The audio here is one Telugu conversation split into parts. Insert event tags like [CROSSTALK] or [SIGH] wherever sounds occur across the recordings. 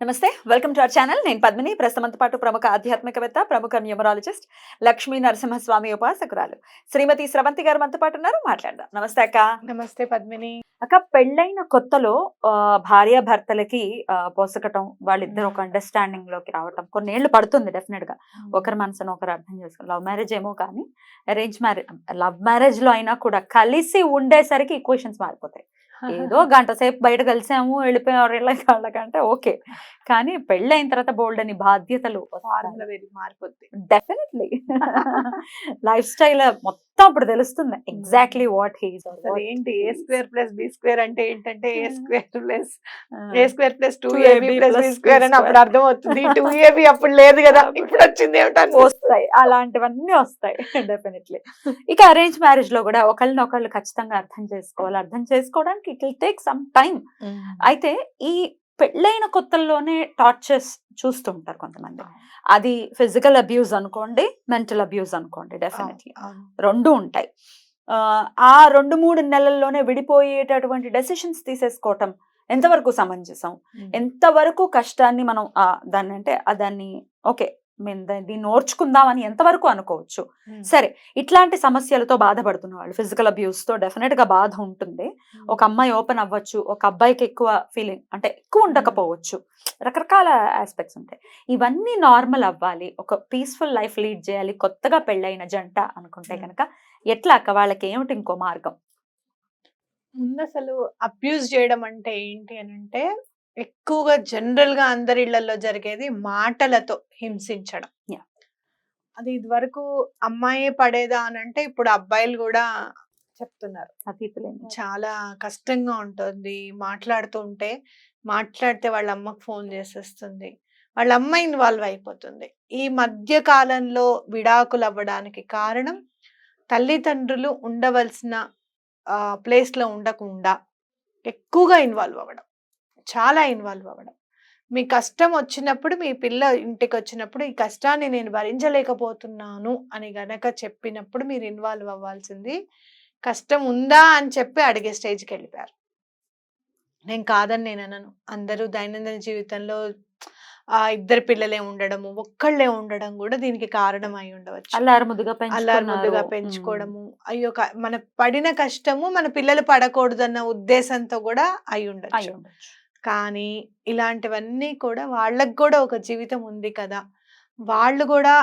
నమస్తే వెల్కమ్ టు అవర్ ఛానల్. నేను పద్మిని. ప్రస్తుతంతో పాటు ప్రముఖ ఆధ్యాత్మికవేత్త ప్రముఖ న్యూమరాలజిస్ట్ లక్ష్మీ నరసింహస్వామి ఉపాసకురాలు శ్రీమతి స్రవంతి గారు మనతో పాటు ఉన్నారు. మాట్లాడదాం. నమస్తే అక్క. నమస్తే పద్మిని. అక్క పెళ్ళైన కొత్తలో ఆ, భార్య భర్తలకి ఆ, పొసగటం వాళ్ళిద్దరు ఒక అండర్స్టాండింగ్లోకి రావటం కొన్ని ఏళ్ళు పడుతుంది డెఫినెట్గా. ఒకరి మనసును ఒకరు అర్థం చేసుకో లవ్ మ్యారేజ్ ఏమో కానీ అరేంజ్ మ్యారేజ్ లవ్ మ్యారేజ్లో అయినా కూడా కలిసి ఉండేసరికి ఈక్వేషన్స్ మారిపోతాయి. ఏదో గంట సేపు బయట కలిసాము వెళ్ళిపోయారు వాళ్ళకంటే ఓకే. కానీ పెళ్ళైన తర్వాత బోల్డ్ అని బాధ్యతలు మారిపోద్ది. డెఫినెట్లీ లైఫ్ స్టైల్ మొత్తం అప్పుడు తెలుస్తుంది. ఎగ్జాక్ట్లీ వాట్ హీస్ అసలు ఏంటి? A square plus B square అంటే ఏంటంటే A. Square plus A square plus two 2AB AB plus B square అని అప్పుడు అర్థం అవుతుంది టూ ఏబి [LAUGHS] అప్పుడు లేదు కదా. ఇప్పుడు వచ్చింది ఏమిటని వస్తాయి. అలాంటివన్నీ వస్తాయి. [LAUGHS] డెఫినెట్లీ ఇక అరేంజ్ మ్యారేజ్లో కూడా ఒకళ్ళని ఒకళ్ళు ఖచ్చితంగా అర్థం చేసుకోవాలి. అర్థం చేసుకోవడానికి it will take some time అయితే ఈ పెళ్ళైన కొత్తల్లోనే టార్చర్స్ చూస్తుంటారు కొంతమంది. అది ఫిజికల్ అబ్యూస్ అనుకోండి మెంటల్ అబ్యూస్ అనుకోండి డెఫినెట్లీ. రెండు ఉంటాయి. ఆ, రెండు మూడు నెలల్లోనే విడిపోయేటటువంటి డెసిషన్స్ తీసేసుకోవటం ఎంతవరకు సమంజసం? ఎంతవరకు కష్టాన్ని మనం దాన్ని అంటే దాన్ని ఓకే మేము దీన్ని ఓర్చుకుందామని ఎంతవరకు అనుకోవచ్చు. సరే ఇట్లాంటి సమస్యలతో బాధపడుతున్న వాళ్ళు ఫిజికల్ అబ్యూస్తో డెఫినెట్గా బాధ ఉంటుంది. ఒక అమ్మాయి ఓపెన్ అవ్వచ్చు ఒక అబ్బాయికి ఎక్కువ ఫీలింగ్ అంటే ఎక్కువ ఉండకపోవచ్చు. రకరకాల ఆస్పెక్ట్స్ ఉంటాయి. ఇవన్నీ నార్మల్ అవ్వాలి ఒక పీస్ఫుల్ లైఫ్ లీడ్ చేయాలి కొత్తగా పెళ్ళైన జంట అనుకుంటే. కనుక ఎట్లా అక్క? వాళ్ళకి ఏమిటి ఇంకో మార్గం? ముందు అసలు అబ్యూజ్ చేయడం అంటే ఏంటి అని అంటే ఎక్కువగా జనరల్గా అందరి ఇళ్ళలో జరిగేది మాటలతో హింసించడం. అది ఇదివరకు అమ్మాయి పడేదా అని అంటే ఇప్పుడు అబ్బాయిలు కూడా చెప్తున్నారు. చాలా కష్టంగా ఉంటుంది మాట్లాడుతూ ఉంటే మాట్లాడితే వాళ్ళ అమ్మకు ఫోన్ చేసేస్తుంది. వాళ్ళ అమ్మ ఇన్వాల్వ్ అయిపోతుంది. ఈ మధ్య కాలంలో విడాకులు అవ్వడానికి కారణం తల్లిదండ్రులు ఉండవలసిన ఆ, place లో ఉండకుండా ఎక్కువగా ఇన్వాల్వ్ అవ్వడం. చాలా ఇన్వాల్వ్ అవ్వడం. మీ కష్టం వచ్చినప్పుడు మీ పిల్ల ఇంటికి వచ్చినప్పుడు ఈ కష్టాన్ని నేను భరించలేకపోతున్నాను అని గనక చెప్పినప్పుడు మీరు ఇన్వాల్వ్ అవ్వాల్సింది కష్టం ఉందా? అని చెప్పి అడిగే స్టేజ్కి వెళ్ళిపోయారు. నేను కాదని నేను అనను. అందరూ దైనందిన జీవితంలో ఆ ఇద్దరు పిల్లలే ఉండడము ఒక్కళ్ళే ఉండడం కూడా దీనికి కారణం అయి ఉండవచ్చు. అల్లారు ముద్దుగా అల్లారు ముద్దుగా. పెంచుకోవడము అయ్యో మన పడిన కష్టము మన పిల్లలు పడకూడదన్న ఉద్దేశంతో కూడా అయి ఉండొచ్చు. కానీ ఇలాంటివన్నీ కూడా వాళ్ళకు కూడా ఒక జీవితం ఉంది కదా! వాళ్ళు కూడా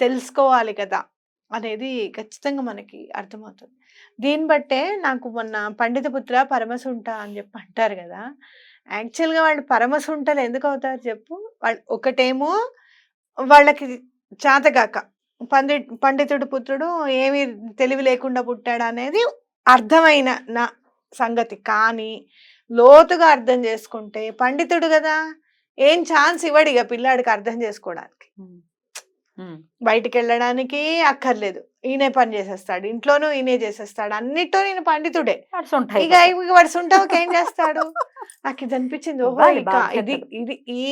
తెలుసుకోవాలి కదా! అనేది ఖచ్చితంగా మనకి అర్థమవుతుంది. దీన్ని బట్టే నాకు మొన్న పండిత పుత్ర పరమసుంట అని చెప్పి అంటారు కదా! యాక్చువల్గా వాళ్ళు పరమసుంటలు ఎందుకు అవుతారు చెప్పు? వాళ్ళు ఒకటేమో వాళ్ళకి చేతగాక పండి పండితుడు పుత్రుడు ఏమీ తెలివి లేకుండా పుట్టాడు అనేది అర్థమైన నా సంగతి. కానీ లోతుగా అర్థం చేసుకుంటే పండితుడు కదా ఏం ఛాన్స్ ఇవ్వడు ఇక పిల్లాడికి అర్థం చేసుకోవడానికి. బయటికి వెళ్ళడానికి అక్కర్లేదు. ఈయనే పని చేసేస్తాడు ఇంట్లోనూ ఈయనే చేసేస్తాడు అన్నిట్లో నేను పండితుడే. ఇక ఇక వాడు సుంటావుకి ఏం చేస్తాడు? నాకు ఇది అనిపించింది ఓహో ఇక ఇది. ఇది ఈ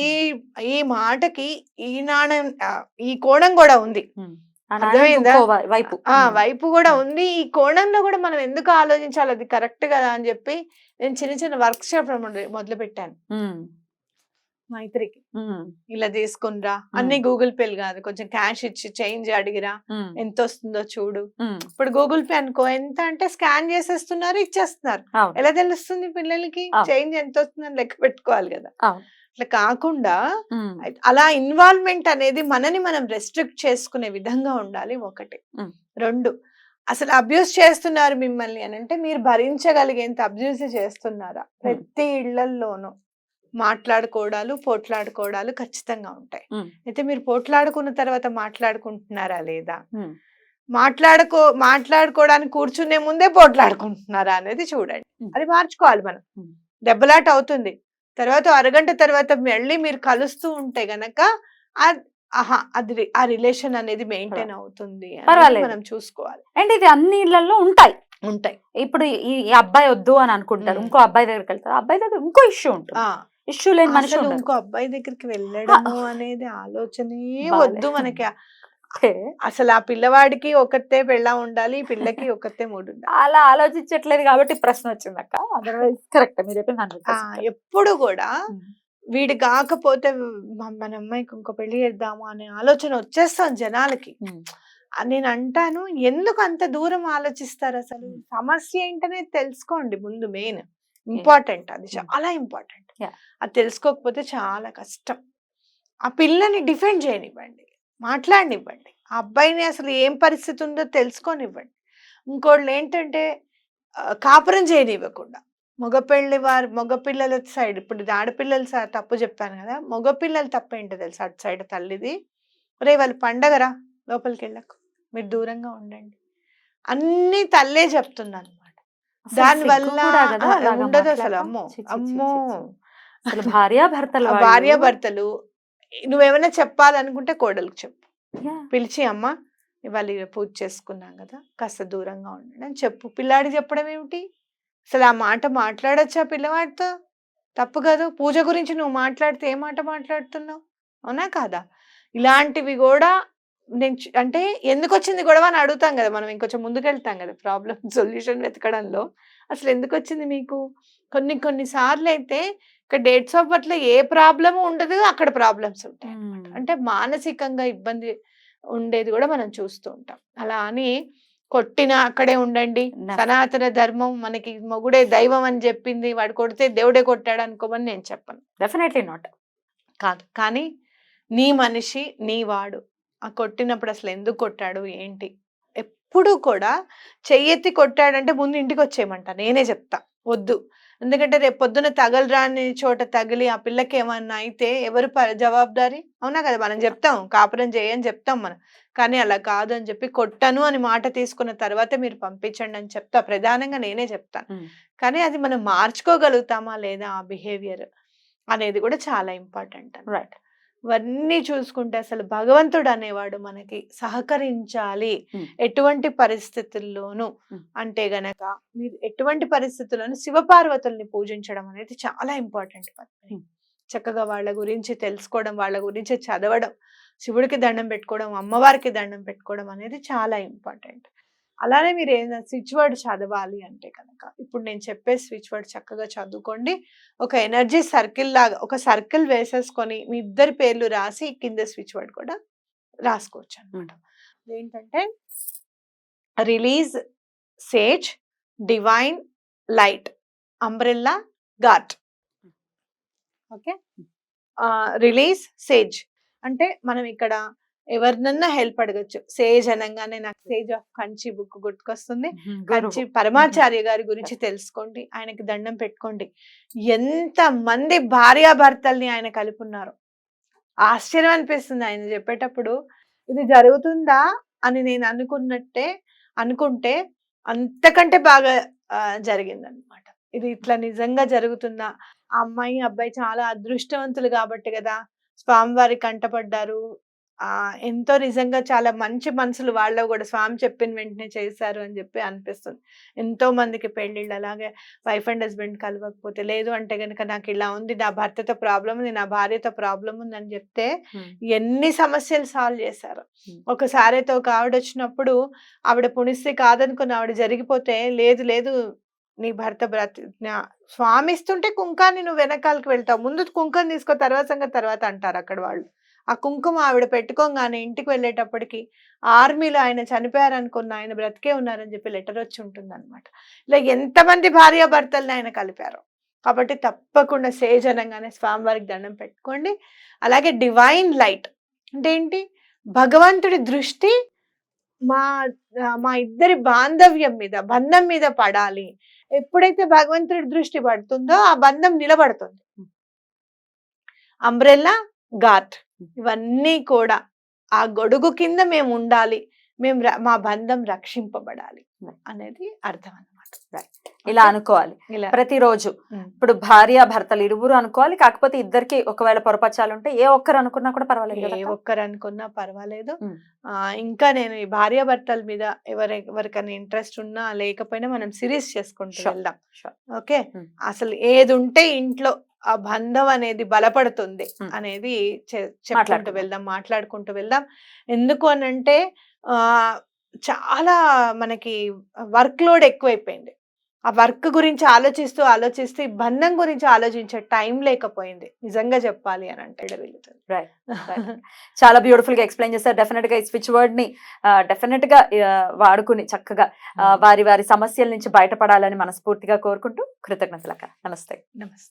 ఈ మాటకి ఈ నాణం ఆ, ఈ కోణం కూడా ఉంది. నాణ్యం అర్థమైందా? వైపు ఆ ఉమ్. వైపు కూడా. ఉంది ఈ కోణంలో కూడా మనం ఎందుకు ఆలోచించాలి అది కరెక్ట్ కదా అని చెప్పి నేను చిన్న చిన్న వర్క్ షాప్ మొదలు పెట్టాను. మైత్రికి. ఇలా తీసుకునిరా అన్ని గూగుల్ పేలు కాదు కొంచెం క్యాష్ ఇచ్చి చేంజ్ అడిగిరా. ఎంత వస్తుందో చూడు. ఇప్పుడు గూగుల్ పే అనుకో ఎంత అంటే స్కాన్ చేసేస్తున్నారు ఇచ్చేస్తున్నారు. ఎలా తెలుస్తుంది పిల్లలకి. చేంజ్ ఎంత వస్తుందని లెక్క పెట్టుకోవాలి కదా అట్లా కాకుండా అలా ఇన్వాల్వ్మెంట్ అనేది మనని మనం రెస్ట్రిక్ట్ చేసుకునే విధంగా ఉండాలి ఒకటి. రెండు అసలు అబ్యూస్ చేస్తున్నారు మిమ్మల్ని అని అంటే మీరు భరించగలిగేంత అబ్యూస్ చేస్తున్నారా ప్రతి ఇళ్ళల్లోనూ మాట్లాడుకోవడాలు పోట్లాడుకోవడాలు ఖచ్చితంగా ఉంటాయి. అయితే మీరు పోట్లాడుకున్న తర్వాత మాట్లాడుకుంటున్నారా లేదా. మాట్లాడుకో మాట్లాడుకోవడానికి కూర్చునే ముందే పోట్లాడుకుంటున్నారా అనేది చూడండి. అది మార్చుకోవాలి మనం. దెబ్బలాట అవుతుంది తర్వాత అరగంట తర్వాత మళ్ళీ మీరు కలుస్తూ ఉంటే గనక ఆహా అది ఆ రిలేషన్ అనేది మెయింటైన్ అవుతుంది. మనం చూసుకోవాలి అండ్ ఇది అన్ని ఇళ్ళలో ఉంటాయి ఉంటాయి ఇప్పుడు ఈ అబ్బాయి వద్దు అని అనుకుంటారు. ఇంకో అబ్బాయి దగ్గరికి వెళ్తారు అబ్బాయి దగ్గర ఇంకో ఇష్యూ ఉంటుంది ఇష్యూ లేని మనిషి అసలు ఉండరు. ఇంకో అబ్బాయి దగ్గరికి వెళ్ళడము [LAUGHS] అనేది ఆలోచనే. వద్దు మనకి. అసలు ఆ పిల్లవాడికి ఒకతే పెళ్ళ ఉండాలి పిల్లకి ఒకతే మూడు ఉండాలి అలా ఆలోచించట్లేదు కాబట్టి ప్రశ్న వచ్చింది అక్క అదర్వైజ్ కరెక్ట్ మీరు ఎప్పుడు కూడా వీడి కాకపోతే మన అమ్మాయికి ఇంకో పెళ్ళి చేద్దాము అనే ఆలోచన వచ్చేస్తాం జనాలకి. ఆ, నేను అంటాను ఎందుకు అంత దూరం ఆలోచిస్తారు అసలు? Hmm. సమస్య ఏంటనే తెలుసుకోండి ముందు మెయిన్ ఇంపార్టెంట్ అది Hmm. చాలా ఇంపార్టెంట్. అది తెలుసుకోకపోతే చాలా కష్టం. ఆ పిల్లని డిఫెండ్ చేయనివ్వండి. మాట్లాడనివ్వండి. ఆ అబ్బాయిని అసలు ఏం పరిస్థితి ఉందో తెలుసుకోనివ్వండి. ఇంకోళ్ళు ఏంటంటే కాపురం చేయనివ్వకుండా. మగపిల్లి వారి మగపిల్లల సైడ్ ఇప్పుడు ఇది ఆడపిల్లల తప్పు చెప్పాను కదా మగపిల్లల తప్పు ఏంటో తెలుసు అటు సైడ్ తల్లిది? రే వాళ్ళు పండగరా లోపలికి వెళ్ళకు మీరు దూరంగా ఉండండి. అన్ని తల్లే చెప్తుంది అనమాట అసలు దాని సిగ్గు వల్ల కూడా కదా ఆ, అలాగా ఉండదు అసలు. అమ్మో అమ్మో. భార్యాభర్తలు భార్యాభర్తలు నువ్వేమైనా చెప్పాలనుకుంటే కోడలికి చెప్పు. పిలిచి అమ్మ ఇవాళ పూజ చేసుకున్నాం కదా కాస్త దూరంగా ఉండండి అని చెప్పు. పిల్లాడికి చెప్పడం ఏమిటి? అసలు ఆ మాట మాట్లాడొచ్చా పిల్లవాడితో? తప్పు కాదు. పూజ గురించి నువ్వు మాట్లాడితే ఏ మాట మాట్లాడుతున్నావు? అవునా కాదా? ఇలాంటివి కూడా నేను అంటే ఎందుకు వచ్చింది గొడవ అని అడుగుతాం కదా మనం. ఇంకొంచెం ముందుకెళ్తాం కదా ప్రాబ్లం [LAUGHS] సొల్యూషన్ వెతకడంలో. అసలు ఎందుకు వచ్చింది మీకు? కొన్ని కొన్ని సార్లు అయితే ఇక్కడ డేట్స్ ఆఫ్ బర్త్లో ఏ ప్రాబ్లము ఉండదు అక్కడ ప్రాబ్లమ్స్ ఉంటాయి. అంటే మానసికంగా ఇబ్బంది ఉండేది కూడా మనం చూస్తూ ఉంటాం. అలా అని కొట్టిన అక్కడే ఉండండి. సనాతన ధర్మం మనకి మొగుడే దైవం అని చెప్పింది వాడు కొడితే దేవుడే కొట్టాడు అనుకోమని నేను చెప్పను. Definitely not. కాదు. కానీ నీ మనిషి నీ వాడు ఆ కొట్టినప్పుడు అసలు ఎందుకు కొట్టాడు ఏంటి? ఎప్పుడు కూడా చెయ్యెత్తి కొట్టాడంటే ముందు ఇంటికి వచ్చేయమంట నేనే చెప్తా. వద్దు. ఎందుకంటే రేపు పొద్దున తగలరాని చోట తగిలి ఆ పిల్లకి ఏమన్నా అయితే ఎవరు జవాబుదారీ? అవునా కదా? మనం చెప్తాం కాపురం చేయని చెప్తాం మనం. కానీ అలా కాదు అని చెప్పి కొట్టను అని మాట తీసుకున్న తర్వాత మీరు పంపించండి అని చెప్తా. ప్రధానంగా నేనే చెప్తాను. కానీ అది మనం మార్చుకోగలుగుతామా లేదా ఆ బిహేవియర్ అనేది కూడా చాలా ఇంపార్టెంట్ రైట్. ఇవన్నీ చూసుకుంటే అసలు భగవంతుడు అనేవాడు మనకి సహకరించాలి. ఎటువంటి పరిస్థితుల్లోనూ. అంటే గనక మీరు ఎటువంటి పరిస్థితుల్లోనూ శివపార్వతుల్ని పూజించడం అనేది చాలా ఇంపార్టెంట్ Hmm. చక్కగా వాళ్ళ గురించి తెలుసుకోవడం వాళ్ళ గురించి చదవడం శివుడికి దండం పెట్టుకోవడం అమ్మవారికి దండం పెట్టుకోవడం అనేది చాలా ఇంపార్టెంట్ అలానే మీరు ఏదైనా స్విచ్ వర్డ్ చదవాలి అంటే కనుక ఇప్పుడు నేను చెప్పే స్విచ్ వర్డ్ చక్కగా చదువుకోండి. ఒక ఎనర్జీ సర్కిల్ లాగా ఒక సర్కిల్ వేసేసుకొని మీ ఇద్దరి పేర్లు రాసి కింద స్విచ్ వర్డ్ కూడా రాసుకోవచ్చు అనమాట ఏంటంటే release sage divine light umbrella got okay? Release sage అంటే మనం ఇక్కడ ఎవరినన్నా హెల్ప్ అడగచ్చు. సేజ్ అనగానే నాకు సేజ్ ఆఫ్ కంచి బుక్ గుర్తుకొస్తుంది. కంచి పరమాచార్య గారి గురించి తెలుసుకోండి. ఆయనకి దండం పెట్టుకోండి. ఎంత మంది భార్యాభర్తల్ని ఆయన కలుపున్నారు. ఆశ్చర్యం అనిపిస్తుంది ఆయన చెప్పేటప్పుడు. ఇది జరుగుతుందా అని నేను అనుకున్నట్టే అనుకుంటే అంతకంటే బాగా జరిగింది అనమాట ఇది ఇట్లా నిజంగా జరుగుతుందా? ఆ అమ్మాయి అబ్బాయి చాలా అదృష్టవంతులు కాబట్టి కదా స్వామివారి కంటపడ్డారు. ఎంతో నిజంగా చాలా మంచి మనసులు వాళ్ళు కూడా స్వామి చెప్పిన వెంటనే చేశారు అని చెప్పి అనిపిస్తుంది. ఎంతో మందికి పెళ్ళిళ్ళు అలాగే వైఫ్ అండ్ హస్బెండ్ కలవకపోతే లేదు అంటే గనుక నాకు ఇలా ఉంది నా భర్తతో ప్రాబ్లం ఉంది నా భార్యతో ప్రాబ్లం ఉంది అని చెప్తే ఎన్ని సమస్యలు సాల్వ్ చేశారు. ఒకసారి అయితే ఒక ఆవిడ వచ్చినప్పుడు ఆవిడ పుణిస్తే కాదనుకుని ఆవిడ జరిగిపోతే లేదు లేదు నీ భర్త బ్రతి నా- స్వామి ఇస్తుంటే కుంకాన్ని నువ్వు వెనకాలకి వెళ్తావు ముందు కుంకం తీసుకో తర్వాత సంగతి తర్వాత అంటారు అక్కడ వాళ్ళు. ఆ కుంకుమ ఆవిడ పెట్టుకోగానే ఇంటికి వెళ్ళేటప్పటికి ఆర్మీలో ఆయన చనిపోయారనుకున్న ఆయన బ్రతికే ఉన్నారని చెప్పి లెటర్ వచ్చి ఉంటుంది అనమాట ఇలా ఎంతమంది భార్యాభర్తల్ని ఆయన కలిపారు. కాబట్టి తప్పకుండా సేజ్ అనగానే స్వామివారికి దండం పెట్టుకోండి. అలాగే డివైన్ లైట్ అంటే ఏంటి? భగవంతుడి దృష్టి మా మా ఇద్దరి బాంధవ్యం మీద బంధం మీద పడాలి. ఎప్పుడైతే భగవంతుడి దృష్టి పడుతుందో ఆ బంధం నిలబడుతుంది. అంబ్రెల్లా ఘాట్ ఇవన్నీ కూడా ఆ గొడుగు కింద మేము ఉండాలి. మేము మా బంధం రక్షింపబడాలి అనేది అర్థం అనమాట ఇలా అనుకోవాలి. ఇలా. ప్రతిరోజు. ఇప్పుడు భార్య భర్తలు ఇరువురు అనుకోవాలి. కాకపోతే ఇద్దరికి ఒకవేళ పొరపచ్చాలు ఉంటే ఏ ఒక్కరు అనుకున్నా కూడా పర్వాలేదు ఏ? ఒక్కరు అనుకున్నా పర్వాలేదు. ఇంకా నేను ఈ భార్యాభర్తల మీద ఎవరి ఎవరికైనా ఇంట్రెస్ట్ ఉన్నా లేకపోయినా మనం సిరీస్ చేసుకుంటూ. వెళ్దాం. ఓకే. అసలు ఏది ఉంటే ఇంట్లో ఆ బంధం అనేది బలపడుతుంది. అనేది చెప్పుకుంటూ. వెళ్దాం మాట్లాడుకుంటూ వెళ్దాం. ఎందుకు అని అంటే ఆ చాలా మనకి వర్క్ లోడ్ ఎక్కువైపోయింది. ఆ వర్క్ గురించి ఆలోచిస్తూ ఆలోచిస్తూ ఈ బంధం గురించి ఆలోచించే టైం లేకపోయింది. నిజంగా చెప్పాలి అని అంటే [LAUGHS] చాలా బ్యూటిఫుల్గా ఎక్స్ప్లెయిన్ చేశారు. డెఫినెట్గా ఈ స్విచ్ వర్డ్ని డెఫినెట్గా వాడుకుని చక్కగా వారి వారి సమస్యల నుంచి బయటపడాలని మనస్ఫూర్తిగా కోరుకుంటూ కృతజ్ఞతలక నమస్తే. నమస్తే.